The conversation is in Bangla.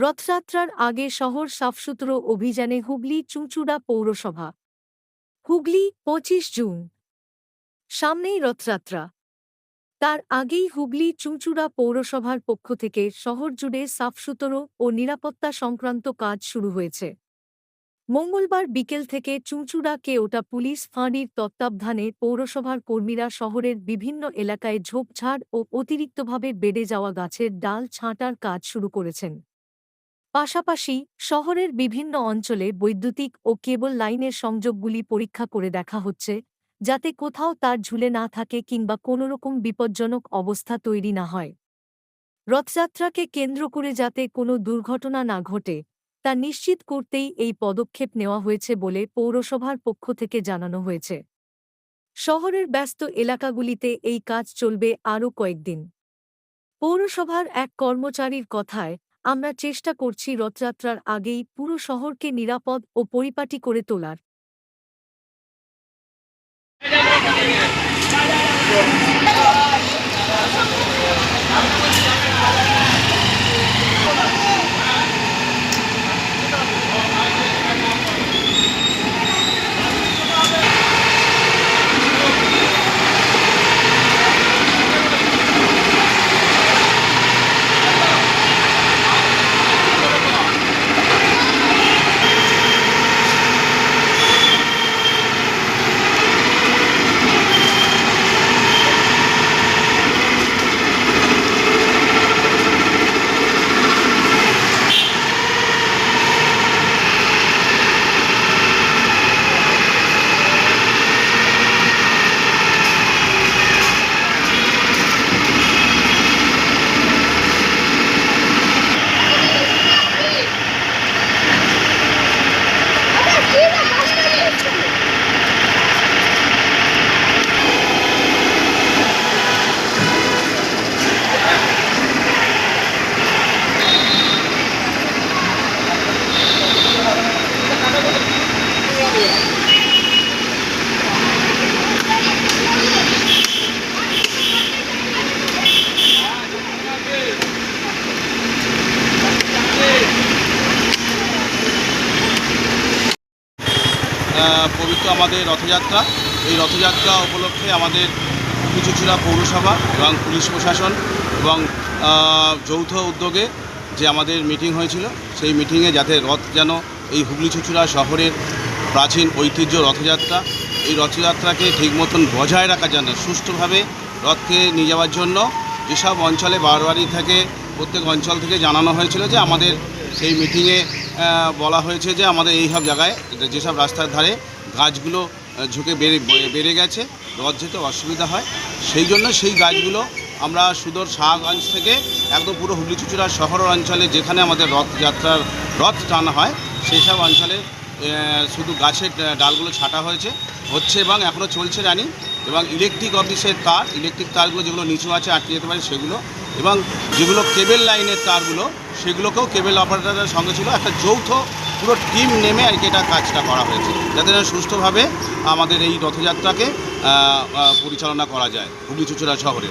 রথযাত্রার আগে শহর সাফসুতরো অভিযানে হুগলি চুঁচুড়া পৌরসভা। হুগলি, পঁচিশ জুন। সামনেই রথযাত্রা। তার আগেই হুগলি চুঁচুড়া পৌরসভার পক্ষ থেকে শহর জুড়ে সাফসুতরো ও নিরাপত্তা সংক্রান্ত কাজ শুরু হয়েছে। মঙ্গলবার বিকেল থেকে চুঁচুড়া কেওটা পুলিশ ফাঁড়ির তত্ত্বাবধানে পৌরসভার কর্মীরা শহরের বিভিন্ন এলাকায় ঝোপঝাড় ও অতিরিক্তভাবে বেড়ে যাওয়া গাছের ডাল ছাঁটার কাজ শুরু করেছেন। পাশাপাশি শহরের বিভিন্ন অঞ্চলে বৈদ্যুতিক ও কেবল লাইনের সংযোগগুলি পরীক্ষা করে দেখা হচ্ছে, যাতে কোথাও তার ঝুলে না থাকে কিংবা কোনোরকম বিপজ্জনক অবস্থা তৈরি না হয়। রথযাত্রাকে কেন্দ্র করে যাতে কোনো দুর্ঘটনা না ঘটে, তা নিশ্চিত করতেই এই পদক্ষেপ নেওয়া হয়েছে বলে পৌরসভার পক্ষ থেকে জানানো হয়েছে। শহরের ব্যস্ত এলাকাগুলিতে এই কাজ চলবে আরও কয়েকদিন। পৌরসভার এক কর্মচারীর কথায় আমরা চেষ্টা করছি রথযাত্রার আগেই পুরো শহরকে নিরাপদ ও পরিপাটি করে তোলার। পবিত্র আমাদের রথযাত্রা। এই রথযাত্রা উপলক্ষে আমাদের চুচুড়া পৌরসভা এবং পুলিশ প্রশাসন এবং যৌথ উদ্যোগে যে আমাদের মিটিং হয়েছিল, সেই মিটিংয়ে যাতে রথ যেন এই হুগলি চুচুড়া শহরের প্রাচীন ঐতিহ্য রথযাত্রা, এই রথযাত্রাকে ঠিক মতন বজায় রাখা যেন সুষ্ঠুভাবে রথকে নিয়ে যাওয়ার জন্য যেসব অঞ্চলে বারবারই থেকে প্রত্যেক অঞ্চল থেকে জানানো হয়েছিল যে আমাদের সেই মিটিংয়ে বলা হয়েছে যে আমাদের এই সব জায়গায়, যেসব রাস্তার ধারে গাছগুলো ঝুঁকে বেড়ে বেড়ে গেছে রথ যেতে অসুবিধা হয়, সেই জন্য সেই গাছগুলো আমরা সুদূর শাহগঞ্জ থেকে একদম পুরো হুগলি চুচুড়া শহর অঞ্চলে যেখানে আমাদের রথযাত্রার, রথ টানা হয়, সেই সব অঞ্চলে শুধু গাছের ডালগুলো ছাটা হয়েছে, হচ্ছে এবং এখনও চলছে রানি এবং ইলেকট্রিক অফিসের তার ইলেকট্রিক তারগুলো যেগুলো নিচু আছে, আটকে যেতে পারে, সেগুলো এবং যেগুলো কেবেল লাইনের তারগুলো, সেগুলোকেও কেবেল অপারেটারের সঙ্গে ছিল। একটা যৌথ পুরো টিম নেমে আর কি এটা কাজটা করা হয়েছে, যাতে না সুষ্ঠুভাবে আমাদের এই রথযাত্রাকে পরিচালনা করা যায় হুগলি চুচুড়া শহরে।